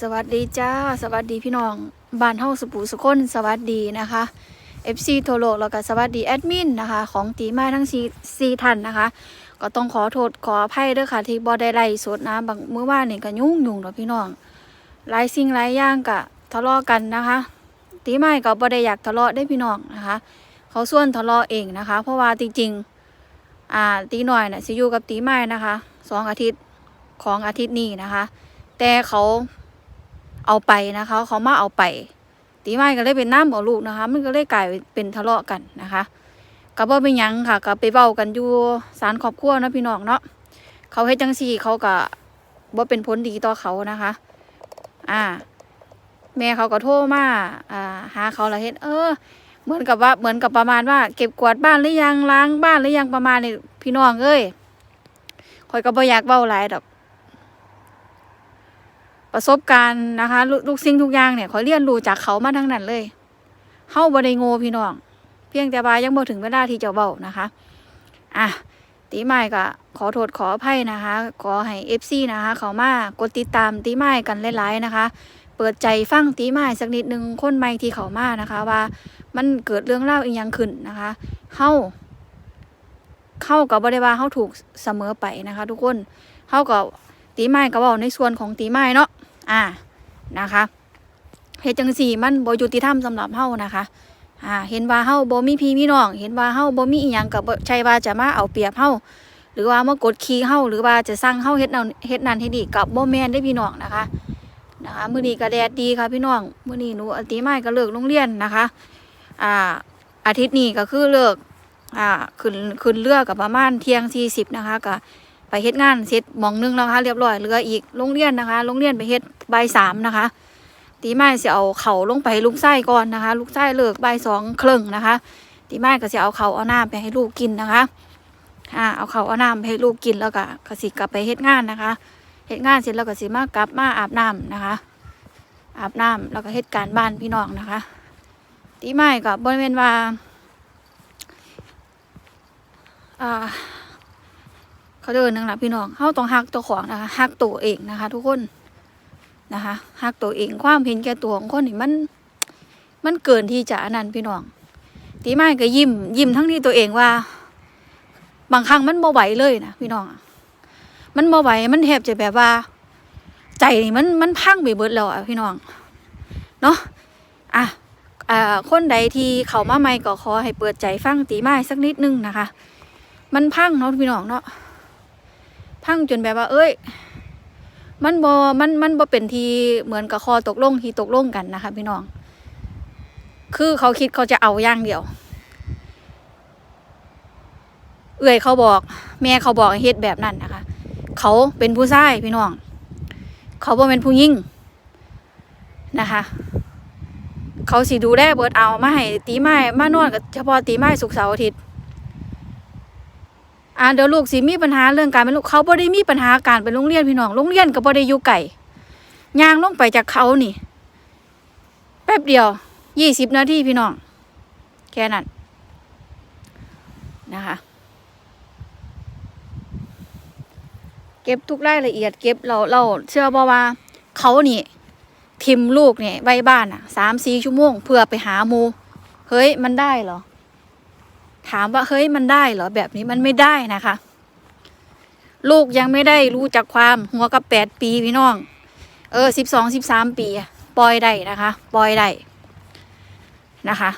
สวัสดีจ้า สวัสดีพี่น้องบ้านเฮาสปูสุคนสวัสดีนะคะ FC โทโลกแล้วก็สวัสดีแอดมินนะคะ ของตีมาทั้งซีซีท่านนะคะ ก็ต้องขอโทษขออภัยด้วยค่ะ ที่บ่ได้ไล่สดนะบางมื้อวานนี่ก็ยุ่งยุ่งเนาะพี่น้องหลายสิ่งหลายอย่างก็ทะเลาะกันนะคะ ตีไม้ก็บ่ได้อยากทะเลาะได้พี่น้องนะคะ เขาส่วนทะเลาะเองนะคะ เพราะว่าจริงๆอ่าตีหน่อยน่ะสิอยู่กับตีไม้นะคะสองอาทิตย์ของอาทิตย์นี้นะคะ แต่เขาเอาไปนะคะ เขามาเอาไป ตีไม้ก็เลยเป็นน้ำเอาลูกนะคะ มันก็เลยกลายเป็นทะเลาะกันนะคะก็บ่เป็นยังค่ะก็ไปเบ้ากันอยู่ศาลครอบครัวนะพี่น้องเนาะเขาเฮ็ดจังซี่เขาก็บ่เป็นผลดีต่อเขานะคะ อ่า แม่เขาก็โทรมาอ่าหาเขาและเฮ็ดเออ เหมือนกับว่าเหมือนกับประมาณว่า เก็บกวาดบ้านหรือยังล้างบ้านหรือยังประมาณนี้พี่น้องเอ้ยข่อยก็บ่อยากเว้าหลายดอก ประสบการณ์นะคะลูกสิ่งทุกอย่างเนี่ยขอเรียนรู้จากเขามาทั้งนั้นเลยเฮาบ่ได้โง่พี่น้อง เพียงแต่ว่ายังบ่ถึงเวลาที่จะเว้านะคะอะตีไม้ก็ขอโทษขออภัยนะคะ ขอให้ FC นะคะ เขามากดติดตามตีไม้กันหลายๆนะคะ เปิดใจฟังตีไม้สักนิดนึงคนใหม่ที่เขามานะคะ ว่ามันเกิดเรื่องเล่าอีกอย่างขึ้นนะคะเฮาเข้ากับบริวาเฮาถูกเสมอไปนะคะ ทุกคนเฮากับตีไม้ก็เว้าในส่วนของตีไม้เนาะ อ่านะคะเฮ็ดจังสี่มันบ่ยุติธรรมสำหรับเฮานะคะอ่าเห็นว่าเฮาบ่มีพี่มีน้อง เห็นว่าเฮาบ่มีอีหยังก็บ่ใช่ว่าจะมาเอาเปรียบเฮาหรือว่ามากดขี่เฮาหรือว่าจะสั่งเฮาเฮ็ดนั่นเฮ็ดนั่นเฮ็ดนี่ก็บ่แม่นเด้พี่น้องนะคะนะคะมื้อนี้ก็แดดดีค่ะพี่น้องมื้อนี้หนูอติไม้ก็เลิกโรงเรียนนะคะอ่าอาทิตย์นี้ก็คือเลิกอ่าขึ้นขึ้นเรือกับประมาณเที่ยง40นะคะก็ ไปเฮ็ดงานเสร็จมองหนึงแล้วนะคะเรียบร้อยเหลืออีกโรงเรียนนะคะโรงเรียนไปเฮ็ดบ่ายสามนะคะ ตีไม้สิเอาเข่าลงไปลูกไส้ก่อนนะคะ ลูกไส้เลิกบ่ายสองครึ่งนะคะ ตีไม้ก็สิเอาเข่าเอาน้ำไปให้ลูกกินนะคะอ่าเอาเข่าเอาน้ำไปให้ลูกกินแล้วก็ก็สิกลับไปเฮ็ดงานนะคะเฮ็ดงานเสร็จแล้วก็สิมากลับมาอาบน้ำนะคะ อาบน้ำแล้วก็เฮ็ดการบ้านพี่น้องนะคะ ตีไม้ก็บริเวณว่าอ่า เขาเดินนึงละพี่น้องเขาต้องฮักตัวของนะคะฮักตัวเองนะคะ ทุกคนนะคะฮักตัวเองความเห็นแก่ตัวของคนนี่มัน มันเกินที่จะอนันนั้นพี่น้องตีไม้ก็ยิ้ม ยิ้มทั้งที่ตัวเองว่า บางครั้งมันบ่ไหวเลยนะพี่น้องมันบ่ไหวมันแทบจะแบบว่า ใจมันมันพังไปเบิดแล้วอะพี่น้องเนาะอะอ่าคนใดที่เขามาใหม่ก็ขอให้เปิดใจฟังตีไม้สักนิดนึงนะคะ มันพังเนาะพี่น้องเนาะ พังจนแบบว่า เอ้ย มันบอมันมันบอเป็นทีเหมือนกับคอตกลงที่ตกลงกันนะคะ พี่น้อง คือเขาคิดเขาจะเอาอย่างเดียว เอื่อยเขาบอก แม่เขาบอกเฮ็ดแบบนั้นนะคะ เขาเป็นผู้ชายพี่น้อง เขาบ่เป็นผู้หญิงนะคะเขาสิดูแลเบิดเอามาให้ตีไม้มานอนกับเฉพาะตีไม้สุกร์เสาร์อาทิตย์ อ่าเดี๋ยวลูกสิมีปัญหาเรื่องการเป็นลูกเขาบ่ได้มีปัญหาการไปโรงเรียนพี่น้องโรงเรียนก็บ่ได้อยู่ไกลย่างลงไปจากเขานี่ แป๊บเดียวยี่สิบนาทีพี่น้อง แค่นั้นนะคะ เก็บทุกรายละเอียด เก็บเราเราเชื่อบ่ว่าเขานี่ทิมลูกเนี่ยไว้บ้านอะสามสี่ชั่วโมง เพื่อไปหาหมู เฮ้ยมันได้เหรอ ถามว่าเฮ้ยมันได้เหรอแบบนี้มันไม่ได้นะคะ ลูกยังไม่ได้รู้จักความหัวกับแปดปีพี่น้อง เออสิบสองสิบสามปี ปล่อยได้นะคะปล่อยได้นะคะ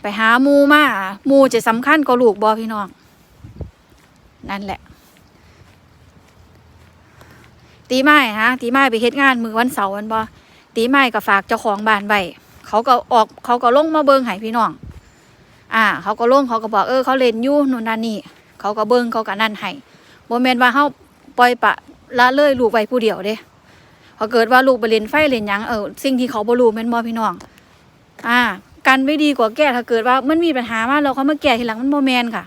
ไปหามูมาหมูจะสำคัญกว่าลูกบอพี่น้อง นั่นแหละ ตีไม้ฮะตีไม้ไปเฮ็ดงานมือวันเสาร์วันบอตีไม้ก็ฝากเจ้าของบ้านไว้เขาก็ออกเขาก็ลงมาเบิงให้พี่น้อง อ่า เขาก็ลงเขาก็บอกเออเขาเล่นอยู่นู่นนั่นนี่ เขาก็เบิ่งเขาก็นั่นให้บ่แม่นว่าเฮาปล่อยปะละเลยลูกไว้ผู้เดียวเด้พอเกิดว่าลูกไปเล่นไฟเล่นหยังเออสิ่งที่เขาบ่รู้แม่นบ่พี่น้อง อ่า กันไม่ดีกว่าแก้ถ้าเกิดว่ามันมีปัญหามาแล้วเขามาแก้ทีหลังมันบ่แม่นค่ะ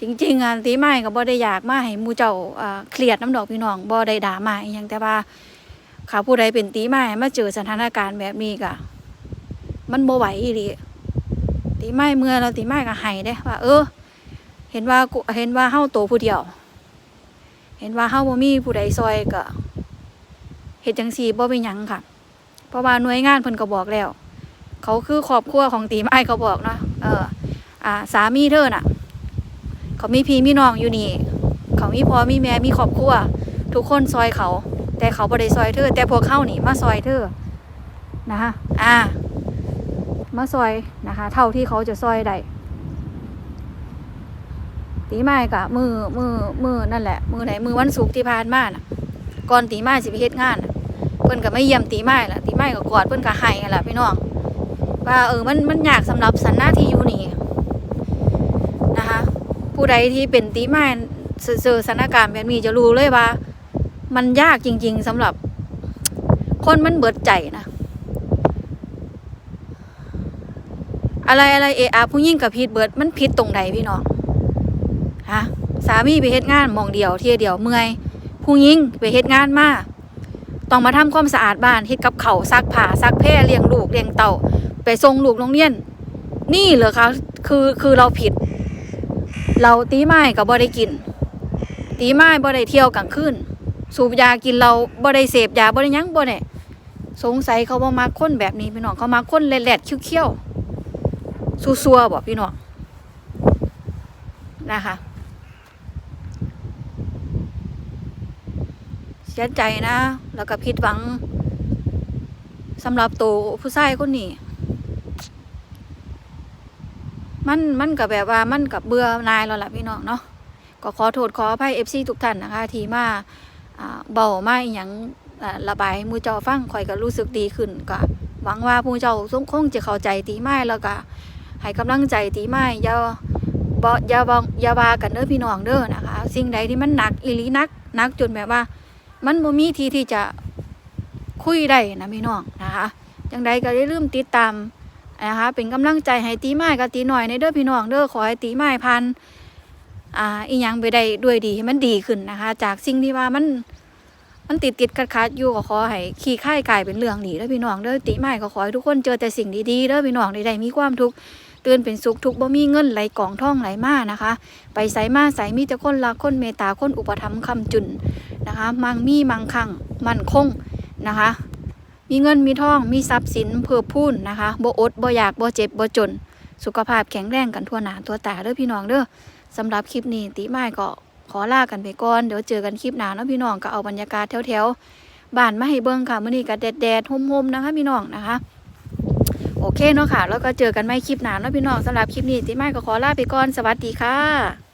จริงๆอะตีไม้ก็บ่ได้อยากมาให้หมู่เจ้าอ่าเครียดน้ำดอกพี่น้องบ่ได้ด่ามาอีหยังแต่ว่าข้าผู้ใดเป็นตีไม้มาเจอสถานการณ์แบบนี้ก็ มันบ่ไหวอีหลีตีไม้เมื่อเราตีไม้ก็ให้เด้ว่า เออ เห็นว่าเห็นว่าเฮาโตผู้เดียว เห็นว่าเฮาบ่มีผู้ใดซอยก็เฮ็ดจังซี่บ่เป็นหยังค่ะ เพราะว่าหน่วยงานเพิ่นก็บอกแล้ว เขาคือครอบครัวของตีไม้เขาบอกเนาะเออ อ่า สามีเธอน่ะ เขามีพี่มีน้องอยู่นี่ เขามีพ่อมีแม่มีครอบครัว ทุกคนซอยเขา แต่เขาบ่ได้ซอยเธอแต่พวกเข้านี่มาซอยเธอนะคะอ่า มาซอยนะคะ เท่าที่เขาจะซอยได้ตีไม้กะมือมือมือนั่นแหละ มือไหนมือวันศุกร์ที่ผ่านมาน่ะก่อนตีไม้สิไปเฮ็ดงานน่ะเพิ่นก็ไม่เยี่ยมตีไม้ล่ะตีไม้ก็กอดเพิ่นก็ให้นั่นล่ะพี่น้องว่าเออมันมันยากสำหรับสันหน้าที่อยู่นี่นะคะ ผู้ใดที่เป็นตีไม้เจอสถานการณ์แบบนี้จะรู้เลยว่า มันยากจริง ๆสำหรับคนมันเบิดใจนะ อะไรอะไรเออะผู้ยิ่งกับผิดเบิดมันผิดตรงใดพี่น้องฮะสามีไปเฮ็ดงานมองเดียวเที่ยเดียวเมื่อยผู้ยิ่งไปเฮ็ดงานมาต้องมาทำความสะอาดบ้านเฮ็ดกับเขาซักผ้าซักแพร่เลี้ยงลูกเลี้ยงเต่า ไปส่งลูกโรงเรียน นี่เหรอคะคือคือเราผิด เราตีไม้กับบ่ได้กิน ตีไม้บ่ได้เที่ยวกลางคืนสูบยากินเราบ่ได้เสพยาบ่ได้ยังบ่ได้สงสัยเขาบ่มักคนแบบนี้พี่น้องเขามักคนแหลดๆเขี้ยวๆ ซัวๆบ่พี่น้องนะคะเสียใจนะ แล้วก็ผิดหวังสำหรับตัวผู้ชายคนนี้มันมันกับแบบว่ามันกับเบื่อนายแล้วล่ะพี่น้องเนาะก็ขอโทษขออภัยเอฟซีทุกท่านนะคะ ทีมาอ่าเบามาอหย่างระบายมูเจ้าฟังข่อยก็รู้สึกดีขึ้นก็หวังว่ามูเจ้าคงจะเข้าใจตีไม้แล้วก็ ให้กำลังใจตีไม้ยาบ่อยาบองยาวากันเด้อพี่น้องเด้อนะคะ สิ่งใดที่มันหนักอีลีนักหนักจนแบบว่า มันบ่มีทีที่จะคุยได้นะพี่น้องนะคะจังใดก็อย่าลืมติดตามนะคะเป็นกำลังใจให้ตีไม้กับตีหน่อยในเด้อพี่น้องเด้อขอให้ตีไม้พันอ่าอีหยังไปได้ด้วยดีให้มันดีขึ้นนะคะ จากสิ่งที่ว่ามันมันติดติดขัดขัดอยู่ก็ขอให้ขี้ค่ายกลายเป็นเรื่องดีเด้อพี่น้องเด้อตีไม้ก็ขอให้ทุกคนเจอแต่สิ่งดีๆเด้อพี่น้องใดๆมีความทุกข์ ตื่นเป็นสุขทุกบ่มีเงินไหลกองท่องไหลมานะคะ ไปใส่มาใส่มีแต่คนรักคนเมตตาคนอุปถัมภ์คำจุนนะคะ มังมีมังคังมั่นคงนะคะ มีเงินมีทองมีทรัพย์สินเพิ่มพูนนะคะบ่อดบ่อยากบ่เจ็บบ่จน สุขภาพแข็งแรงกันทั่วหน้าทั่วตาเด้อพี่น้องเด้อสำหรับคลิปนี้ติไม้ก็ขอลากันไปก่อนเดี๋ยวเจอกันคลิปหน้าเนาะพี่น้องก็เอาบรรยากาศแถวๆบ้านมาให้เบิ่งค่ะมื้อนี้ก็แดดๆห่มๆนะคะพี่น้องนะคะ โอเคเนาะค่ะ แล้วก็เจอกันไม่คลิปหนาเนาะพี่น้องสำหรับคลิปนี้ที่ไม่ก็ขอลาไปก่อนสวัสดีค่ะ